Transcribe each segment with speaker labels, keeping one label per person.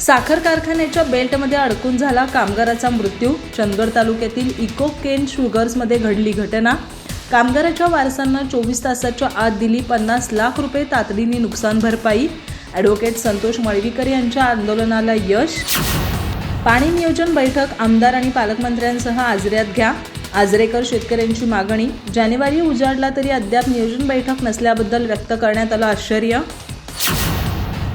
Speaker 1: साखर कारखान्याच्या बेल्टमध्ये अडकून झाला कामगाराचा मृत्यू. चंदगड तालुक्यातील इको केन शुगर्समध्ये घडली घटना. कामगाराच्या वारसांना चोवीस तासाच्या आत दिली पन्नास लाख रुपये तातडीने नुकसान भरपाई. ॲडव्होकेट संतोष मळवीकर यांच्या आंदोलनाला यश. पाणी नियोजन बैठक आमदार आणि पालकमंत्र्यांसह आजऱ्यात घ्या. आजरेकर शेतकऱ्यांची मागणी. जानेवारी उजाडला तरी अद्याप नियोजन बैठक नसल्याबद्दल व्यक्त करण्यात आलं आश्चर्य.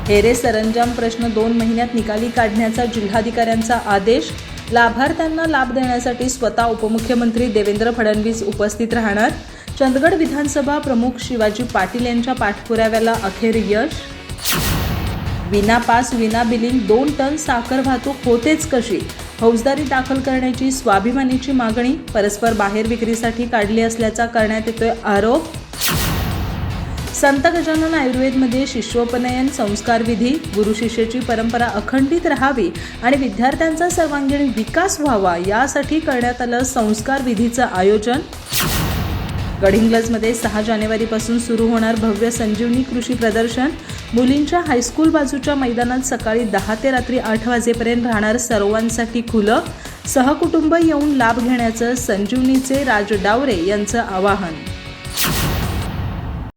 Speaker 1: हेरे सरंजाम प्रश्न दोन महिन्यात निकाली काढण्याचा जिल्हाधिकाऱ्यांचा आदेश. लाभार्थ्यांना लाभ देण्यासाठी स्वतः उपमुख्यमंत्री देवेंद्र फडणवीस उपस्थित राहणार. चंदगड विधानसभा प्रमुख शिवाजी पाटील यांच्या पाठपुराव्याला अखेर यश. विना पास विना बिलिंग दोन टन साखर वाहतूक होतेच कशी? फौजदारी दाखल करण्याची स्वाभिमानीची मागणी परस्पर बाहेर विक्रीसाठी काढली असल्याचा करण्यात येतोय आरोप. संत गजानन आयुर्वेदमध्ये शिष्योपनयन संस्कार विधी परंपरा अखंडित राहावी आणि विद्यार्थ्यांचा सर्वांगीण विकास व्हावा यासाठी करण्यात आलं संस्कार विधीचं आयोजन. गडहिंग्लजमध्ये सहा जानेवारीपासून सुरू होणार भव्य संजीवनी कृषी प्रदर्शन. मुलींच्या हायस्कूल बाजूच्या मैदानात सकाळी दहा ते रात्री आठ वाजेपर्यंत राहणार सर्वांसाठी खुलं. सहकुटुंब येऊन लाभ घेण्याचं संजीवनीचे राज डावरे यांचं आवाहन.